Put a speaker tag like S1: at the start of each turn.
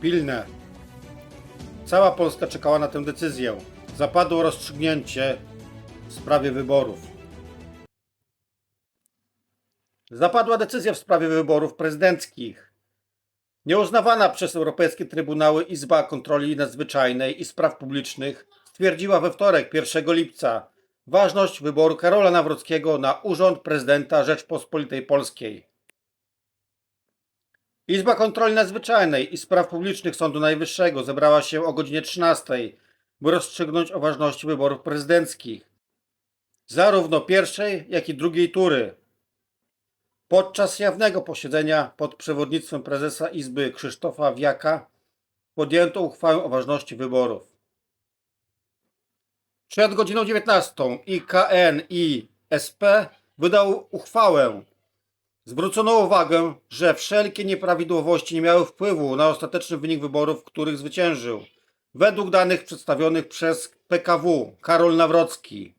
S1: Pilne. Cała Polska czekała na tę decyzję. Zapadło rozstrzygnięcie w sprawie wyborów. Zapadła decyzja w sprawie wyborów prezydenckich. Nieuznawana przez europejskie trybunały Izba Kontroli Nadzwyczajnej i Spraw Publicznych stwierdziła we wtorek 1 lipca ważność wyboru Karola Nawrockiego na urząd prezydenta Rzeczpospolitej Polskiej. Izba Kontroli Nadzwyczajnej i Spraw Publicznych Sądu Najwyższego zebrała się o godzinie 13, by rozstrzygnąć o ważności wyborów prezydenckich. Zarówno pierwszej, jak i drugiej tury. Podczas jawnego posiedzenia pod przewodnictwem prezesa Izby Krzysztofa Wiaka podjęto uchwałę o ważności wyborów. Przed godziną 19 IKN i SP wydał uchwałę. Zwrócono uwagę, że wszelkie nieprawidłowości nie miały wpływu na ostateczny wynik wyborów, których zwyciężył. Według danych przedstawionych przez PKW Karol Nawrocki